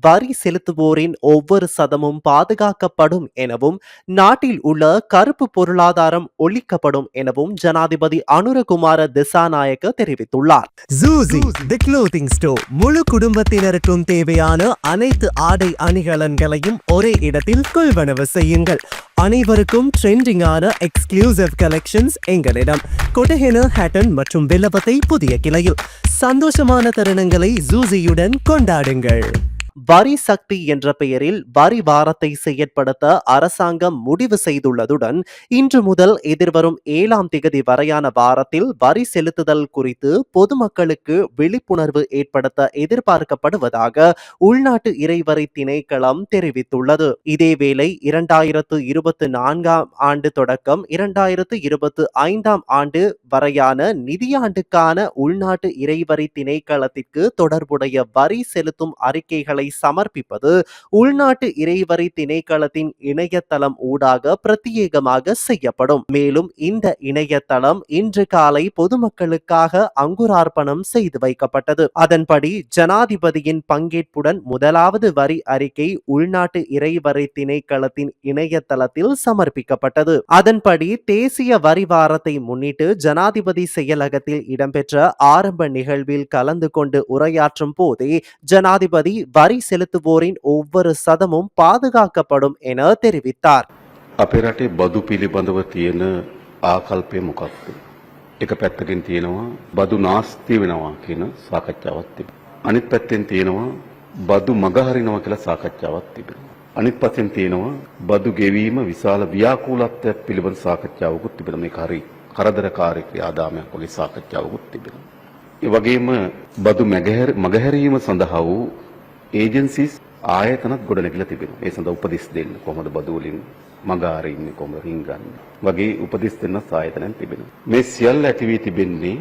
வரி செலுத்துவோரின் ஒவ்வொரு சதமும் பாதுகாக்கப்படும் எனவும் நாட்டில் உள்ள கருப்பு பொருளாதாரம் ஒழிக்கப்படும் எனவும் ஜனாதிபதி அனுரகுமார திசாநாயக்க தெரிவித்துள்ளார். ஜூசி தி க்ளோதிங் ஸ்டோர் முழு குடும்பத்தினருக்கும் தேவையான அனைத்து ஆடை அணிகலன்களையும் ஒரே இடத்தில் கொள்வனவு செய்யுங்கள். அனைவருக்கும் ட்ரெண்டிங்கான எக்ஸ்க்ளூசிவ் கலெக்ஷன்ஸ் எங்களிடம். கொட்டஹென ஹேட்டன் மற்றும் வில்லபத்தை புதிய கிளையில். சந்தோஷமான தருணங்களை ஜூசியுடன் கொண்டாடுங்கள். வரி சக்தி என்ற பெயரில் வரி வாரத்தை செயற்படுத்த அரசாங்கம் முடிவு செய்துள்ளதுடன் இன்று முதல் எதிர்வரும் ஏழாம் திகதி வரையான வாரத்தில் வரி செலுத்துதல் குறித்து பொதுமக்களுக்கு விழிப்புணர்வு ஏற்படுத்த எதிர்பார்க்கப்படுவதாக உள்நாட்டு இறைவரி திணைக்களம் தெரிவித்துள்ளது. இதேவேளை இரண்டாயிரத்து இருபத்தி நான்காம் ஆண்டு தொடக்கம் இரண்டாயிரத்து இருபத்தி ஐந்தாம் ஆண்டு வரையான நிதியாண்டுக்கான உள்நாட்டு இறைவரி திணைக்களத்திற்கு தொடர்புடைய வரி செலுத்தும் அறிக்கைகளை சமர்ப்பிப்பது உள்நாட்டு இறைவரி திணைக்களத்தின் இணையதளம் ஊடாக பிரத்யேகமாக செய்யப்படும். மேலும் இந்த இணையதளம் இன்று காலை பொதுமக்களுக்காக அங்குரார்ப்பணம் செய்து வைக்கப்பட்டது. அதன்படி ஜனாதிபதியின் பங்கேற்புடன் முதலாவது வரி அறிக்கை உள்நாட்டு இறைவரை திணைக்களத்தின் இணையதளத்தில் சமர்ப்பிக்கப்பட்டது. அதன்படி தேசிய வரி வாரத்தை முன்னிட்டு ஜனாதிபதி செயலகத்தில் இடம்பெற்ற ஆரம்ப நிகழ்வில் கலந்து கொண்டு உரையாற்றும் போதே ஜனாதிபதி வரி செலுத்துவோரின் ஒவ்வொரு சதமும் பாதுகாக்கப்படும் என தெரிவித்தார் අපේ රටේ බදු පිළිබඳව තියෙන ආකල්පය මොකක්ද? එක පැත්තකින් තියෙනවා බදු නාස්ති වෙනවා කියන සාකච්ඡාවක් තිබෙනවා. අනිත් පැත්තෙන් තියෙනවා බදු මගහරිනවා කියලා සාකච්ඡාවක් තිබෙනවා. අනිත් පැත්තෙන් තියෙනවා බදු ගෙවීම විශාල ව්‍යාකූලත්වයක් පිළිබඳ සාකච්ඡාවකුත් තිබෙනවා. මේක හරි කරදරකාරී ක්‍රියාදාමයක් වගේ සාකච්ඡාවකුත් තිබෙනවා. ඒ වගේම බදු මගහැර මගහැරීම සඳහා වූ ඒජන්සිස් ආයතනත් ගොඩනැගිලා තිබෙනවා. ඒ සඳහා උපදෙස් දෙන්න කොහොමද බදු වලින් මග අරින්නේ කොහොමද රින්ගන්නේ වගේ උපදෙස් දෙන්න සායතනයන් තිබෙනවා. මේ සියල්ල ඇති වී තිබෙන්නේ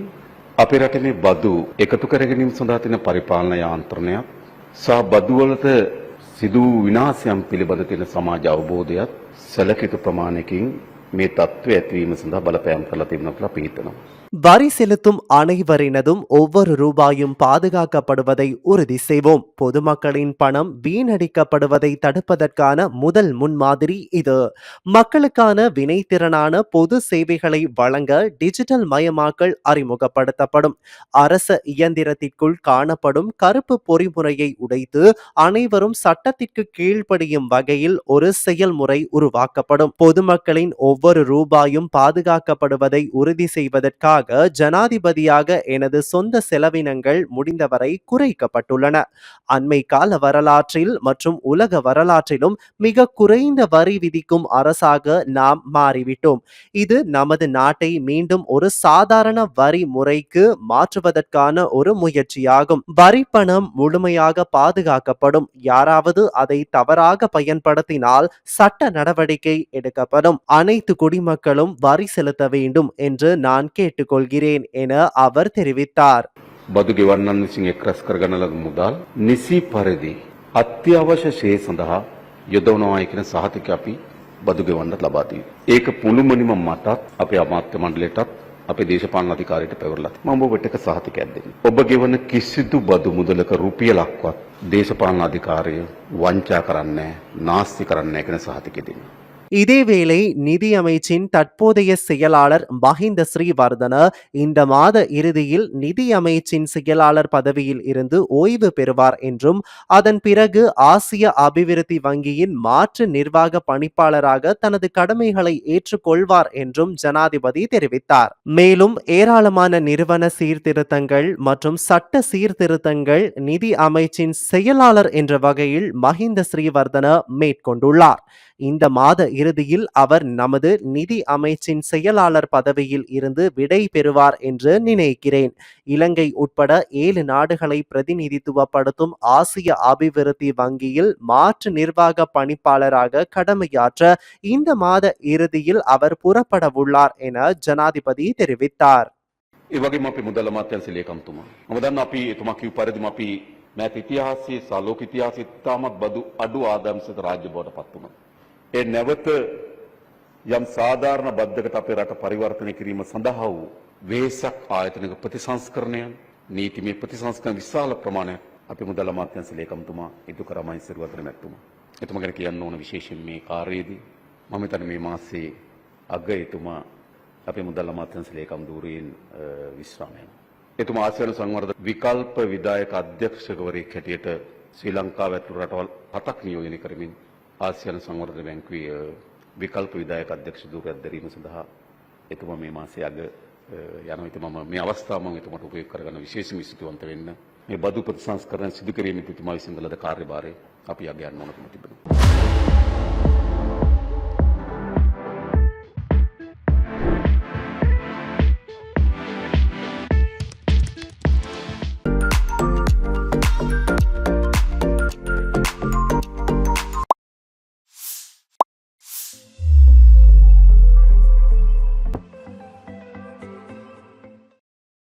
අපේ රටේ මේ බදු එකතු කර ගැනීම සඳහා තියෙන පරිපාලන යාන්ත්‍රණයක් සහ බදු වලට සිදු වූ විනාශයන් පිළිබඳ තියෙන සමාජ අවබෝධයත් සැලකිත ප්‍රමාණයකින් මේ தત્ත්වය ඇතිවීම සඳහා බලපෑම් කරලා තිබෙනවා කියලා අපි හිතනවා. வரி செலுத்தும் அனைவரினதும் ஒவ்வொரு ரூபாயும் பாதுகாக்கப்படுவதை உறுதி செய்வோம். பொதுமக்களின் பணம் வீணடிக்கப்படுவதை தடுப்பதற்கான முதல் முன்மாதிரி இது. மக்களுக்கான வினைத்திறனான பொது சேவைகளை வழங்க டிஜிட்டல் மயமாக்கல் அறிமுகப்படுத்தப்படும். அரச இயந்திரத்திற்குள் காணப்படும் கருப்பு பொறிமுறையை உடைத்து அனைவரும் சட்டத்திற்கு கீழ்ப்படியும் வகையில் ஒரு செயல்முறை உருவாக்கப்படும். பொதுமக்களின் ஒவ்வொரு ரூபாயும் பாதுகாக்கப்படுவதை உறுதி செய்வதற்காக ஜனாதிபதியாக எனது சொந்த செலவினங்கள் முடிந்தவரை குறைக்கப்பட்டுள்ளன. அண்மை கால வரலாற்றில் மற்றும் உலக வரலாற்றிலும் மிக குறைந்த வரி விதிக்கும் அரசாக நாம் மாறிவிட்டோம். இது நமது நாட்டை மீண்டும் ஒரு சாதாரண வரி முறைக்கு மாற்றுவதற்கான ஒரு முயற்சியாகும். வரி பணம் முழுமையாக பாதுகாக்கப்படும். யாராவது அதை தவறாக பயன்படுத்தினால் சட்ட நடவடிக்கை எடுக்கப்படும். அனைத்து குடிமக்களும் வரி செலுத்த வேண்டும் என்று நான் කොල්ගිරයෙන් එන අවර් තෙරවිත්තාර්. බදු ගෙවන්නන් විසින් එක්රස් කරගන ලද මුදල් නිසි පරිදි අත්‍යවශ්‍ය ශේ සඳහා යොදවනවා කියන සහතික අපි බදු ගෙවන්නත් ලබා තියෙනවා. ඒක පුළුමනිම මටත් අපේ අමාත්‍ය මණ්ඩලයටත් අපේ දේශපාලන අධිකාරියට පැවරලා තියෙනවා. මම ඔබට එක සහතිකයක් දෙන්නම්. ඔබ ගෙවන කිසිදු බදු මුදලක රුපියලක්වත් දේශපාලන අධිකාරිය වංචා කරන්නේ නැහැ, නාස්ති කරන්නේ නැහැ කියන සහතිකය දෙන්නම්. இதேவேளை நிதி அமைச்சின் தற்போதைய செயலாளர் மஹிந்த ஸ்ரீவர்தன இந்த மாத இறுதியில் நிதி அமைச்சின் செயலாளர் பதவியில் இருந்து ஓய்வு பெறுவார் என்றும் அதன் பிறகு ஆசிய அபிவிருத்தி வங்கியின் மாற்று நிர்வாக பணிப்பாளராக தனது கடமைகளை ஏற்றுக்கொள்வார் என்றும் ஜனாதிபதி தெரிவித்தார். மேலும் ஏராளமான நிறுவன சீர்திருத்தங்கள் மற்றும் சட்ட சீர்திருத்தங்கள் நிதி அமைச்சின் செயலாளர் என்ற வகையில் மஹிந்த ஸ்ரீவர்தன மேற்கொண்டுள்ளார். இந்த மாத இறுதியில் அவர் நமது நிதி அமைச்சின் செயலாளர் பதவியில் இருந்து விடை பெறுவார் என்று நினைக்கிறேன் இலங்கை உட்பட ஏழு நாடுகளை பிரதிநிதித்துவப்படுத்தும் ஆசிய அபிவிருத்தி வங்கியில் மாற்று நிர்வாக பணிப்பாளராக கடமையாற்ற இந்த மாத இறுதியில் அவர் புறப்படவுள்ளார் என ஜனாதிபதி தெரிவித்தார் ඒ වගේම අපි මුදල් අමාත්‍යාංශ ලේකම්තුමා. මම දන්නවා අපි එතුමා කිව් පරිදිම අපි මෑත ඉතිහාසයේ සහ ලෝක ඉතිහාසයේ තාමත් බදු අඩු ආදායම් සහිත රාජ්‍ය බවට පත් වුණා. ඒ නැවත යම් සාධාරණ බද්ධකට අපේ රට පරිවර්තනය කිරීම සඳහා වූ වේසක් ආයතනික ප්‍රතිසංස්කරණයන් නීතිමය ප්‍රතිසංස්කරණ විශාල ප්‍රමාණයක් අපි මුදල් අමාත්‍යංශ ලේකම්තුමා ඉටු කරමයි සිරුවතර මැතිතුමා. එතුමා ගැන කියන්න ඕන විශේෂයෙන් මේ කාර්යයේදී මම හිතන්නේ මේ මාසයේ අග එතුමා අපේ මුදල් අමාත්‍යංශ ලේකම් ධූරයෙන් විශ්‍රාම යනවා. එතුමා ආසියානු සංවර්ධන විකල්ප විධායක අධ්‍යක්ෂකවරයෙක් හැටියට ශ්‍රී ලංකාව ඇතුළු රටවල් හතක් නියෝජනය කරමින් ආසියානු සංවර්ධන බැංකුවේ අ, විකල්ප විධායක අධ්‍යක්ෂ ධූරයක් දැරීම සඳහා එතුමා මේ මාසයේ අග අ, යනවා. ඉතින් මම මේ අවස්ථාව මම එතුමාට උපයෝග කරගන්න විශේෂ ස්තුතිවන්ත වෙන්න. මේ බදු ප්‍රතිසංස්කරණ සිදු කිරීමේදී එතුමා විසින් කළ ලද කාර්යභාරය අපි අග යන්න ඕන කම තිබෙනවා.